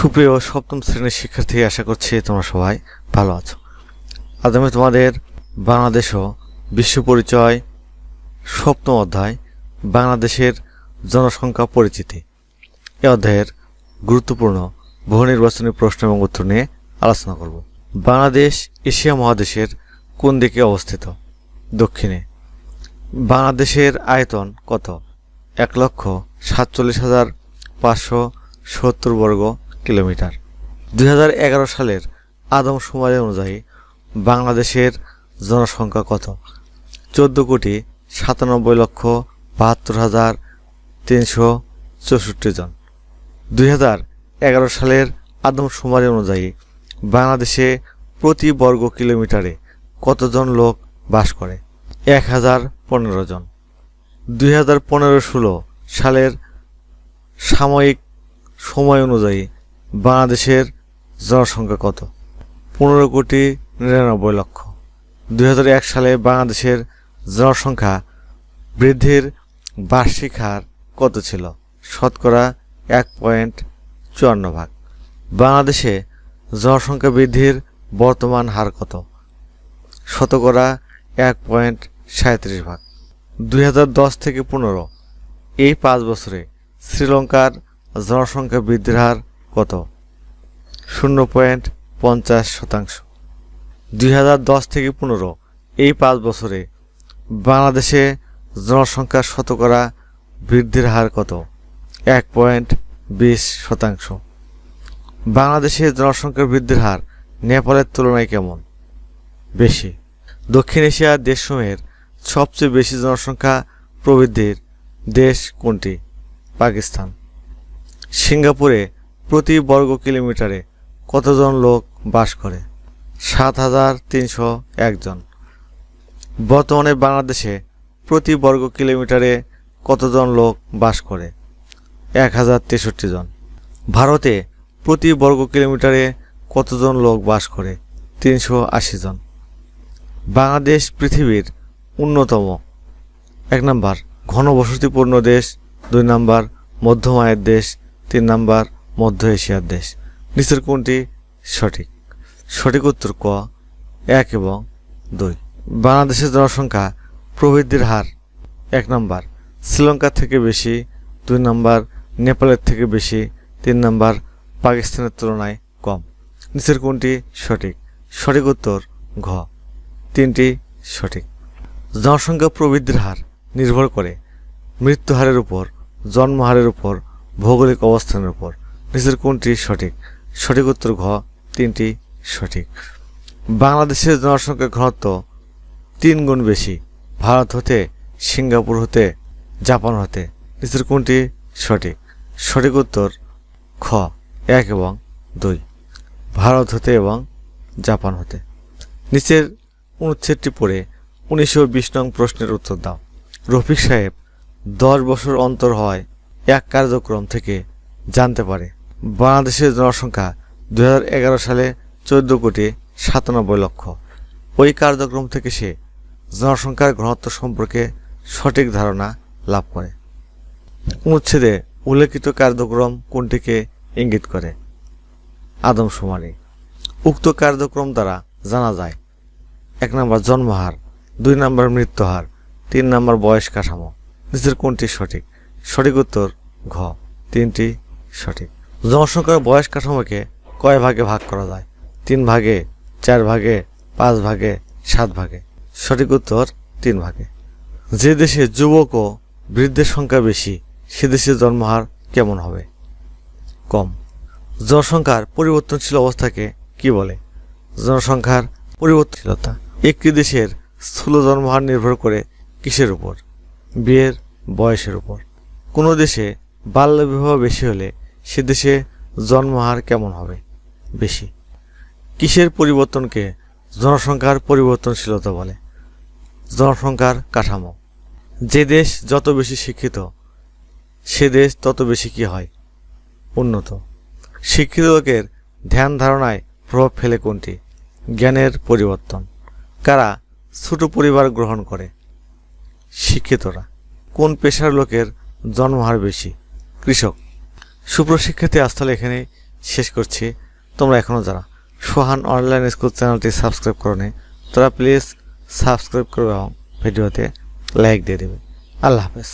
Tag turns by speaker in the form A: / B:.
A: সুপ্রিয় সপ্তম শ্রেণির শিক্ষার্থী, আশা করছি তোমরা সবাই ভালো আছো। আজ আমি তোমাদের বাংলাদেশ ও বিশ্ব পরিচয় সপ্তম অধ্যায়, বাংলাদেশের জনসংখ্যা পরিচিতি। এ অধ্যায়ের গুরুত্বপূর্ণ বহু নির্বাচনী প্রশ্ন এবং উত্তর নিয়ে আলোচনা করব। বাংলাদেশ এশিয়া মহাদেশের কোন দিকে অবস্থিত? দক্ষিণে। বাংলাদেশের আয়তন কত? এক লক্ষ সাতচল্লিশ হাজার পাঁচশো সত্তর বর্গ কিলোমিটার। দুই হাজার এগারো সালের আদমশুমারি অনুযায়ী বাংলাদেশের জনসংখ্যা কত? চোদ্দ কোটি সাতানব্বই লক্ষ বাহাত্তর হাজার তিনশো চৌষট্টি জন। দুই সালের আদমশুমারি অনুযায়ী বাংলাদেশে প্রতি বর্গ কিলোমিটারে কতজন লোক বাস করে? এক হাজার পনেরো জন। দুই হাজার পনেরো ষোলো সালের সাময়িক সময় অনুযায়ী বাংলাদেশের জনসংখ্যা কত? পনেরো কোটি নিরানব্বই লক্ষ। দুই হাজার এক সালে বাংলাদেশের জনসংখ্যা বৃদ্ধির বার্ষিক হার কত ছিল? শতকরা এক পয়েন্ট চুয়ান্ন ভাগ। বাংলাদেশে জনসংখ্যা বৃদ্ধির বর্তমান হার কত? শতকরা এক পয়েন্ট সাঁত্রিশ ভাগ। দুই হাজার দশ থেকে পনেরো, এই পাঁচ বছরে শ্রীলঙ্কার জনসংখ্যা বৃদ্ধির হার কত? শূন্য পয়েন্ট পঞ্চাশ শতাংশ। দুই হাজার দশ থেকে পনেরো, এই পাঁচ বছরে বাংলাদেশে জনসংখ্যার শতকরা বৃদ্ধির হার কত? এক পয়েন্ট বিশ শতাংশ। বাংলাদেশে জনসংখ্যা বৃদ্ধির হার নেপালের তুলনায় কেমন? বেশি। দক্ষিণ এশিয়ার দেশসমূহের সবচেয়ে বেশি জনসংখ্যা প্রবৃদ্ধির দেশ কোনটি? পাকিস্তান। সিঙ্গাপুরে প্রতি বর্গ কিলোমিটারে কতজন লোক বাস করে? সাত হাজার তিনশো একজন বর্তমানে বাংলাদেশে প্রতি বর্গ কিলোমিটারে কতজন লোক বাস করে? এক হাজার তেষট্টি জন। ভারতে প্রতি বর্গ কিলোমিটারে কতজন লোক বাস করে? তিনশো আশি জন। বাংলাদেশ পৃথিবীর অন্যতম। এক নাম্বার ঘনবসতিপূর্ণ দেশ, দুই নাম্বার মধ্যম আয়ের দেশ, তিন নাম্বার মধ্য এশিয়ার দেশ। নিচের কোনটি? সঠিক। সঠিক উত্তর ক, এক এবং দুই। বাংলাদেশের জনসংখ্যা প্রবৃদ্ধির হার এক নম্বর। শ্রীলঙ্কার থেকে বেশি, দুই নাম্বার নেপালের থেকে বেশি, তিন নাম্বার পাকিস্তানের তুলনায় কম। নিচের কোনটি? সঠিক। সঠিক উত্তর ঘ। তিনটি সঠিক। জনসংখ্যা প্রবৃদ্ধির হার নির্ভর করে মৃত্যু হারের উপর জন্মহারের উপর, ভৌগোলিক অবস্থানের উপর। নিচের কোনটি সঠিক? সঠিক উত্তর ঘ, তিনটি সঠিক। বাংলাদেশের জনসংখ্যা ঘনত্ব তিন গুণ বেশি। ভারত হতে সিঙ্গাপুর হতে জাপান হতে। নিচের কোনটি সঠিক? সঠিক উত্তর খ, এক এবং দুই। ভারত হতে এবং জাপান হতে। নিচের অনুচ্ছেদটি পড়ে উনিশশো বিশ নং প্রশ্নের উত্তর দাও। রফিক সাহেব দশ বছর অন্তর হয় এক কার্যক্রম থেকে জানতে পারে। বাংলাদেশের জনসংখ্যা দু হাজার এগারো সালে চোদ্দ কোটি সাতানব্বই লক্ষ। ওই কার্যক্রম থেকে সে জনসংখ্যার ঘনত্ব সম্পর্কে সঠিক ধারণা লাভ করে। অনুচ্ছেদে উল্লেখিত কার্যক্রম কোনটিকে ইঙ্গিত করে? আদমশুমারি উক্ত কার্যক্রম দ্বারা জানা যায়, এক নম্বর জন্মহার, দুই নম্বর মৃত্যুহার, তিন নম্বর বয়স কাঠামো। নিচের কোনটি সঠিক? সঠিক উত্তর ঘ, তিনটি সঠিক। জনসংখ্যার বয়স কাঠামোকে কয় ভাগে ভাগ করা যায়? তিন ভাগে, চার ভাগে, পাঁচ ভাগে, সাত ভাগে। সঠিক উত্তর, তিন ভাগে। যে দেশে যুবক ও বৃদ্ধের সংখ্যা বেশি, সে দেশে জন্মহার কেমন হবে? কম। জনসংখ্যার পরিবর্তনশীল অবস্থাকে কি বলে? জনসংখ্যার পরিবর্তনশীলতা। একটি দেশের স্থূল জন্মহার নির্ভর করে কিসের উপর? বিয়ের বয়সের উপর। কোনো দেশে বাল্যবিবাহ বেশি হলে সে দেশে জন্মহার কেমন হবে? বেশি। কিসের পরিবর্তনকে জনসংখ্যার পরিবর্তনশীলতা বলে? জনসংখ্যার কাঠামো। যে দেশ যত বেশি শিক্ষিত, সে দেশ তত বেশি কি হয়? উন্নত। শিক্ষিত লোকের ধ্যান ধারণায় প্রভাব ফেলে কোনটি? জ্ঞানের পরিবর্তন। কারা ছোট পরিবার গ্রহণ করে? শিক্ষিতরা। কোন পেশার লোকের জন্মহার বেশি? কৃষক। সুপ্রশিক্ষিত আস্থলে এখানে শেষ করছি। তোমরা এখনও যারা সোহান অনলাইন স্কুল চ্যানেলটি সাবস্ক্রাইব করো নি তোরা প্লিজ সাবস্ক্রাইব করবে এবং ভিডিওতে লাইক দিয়ে দেবে। আল্লাহ হাফেজ।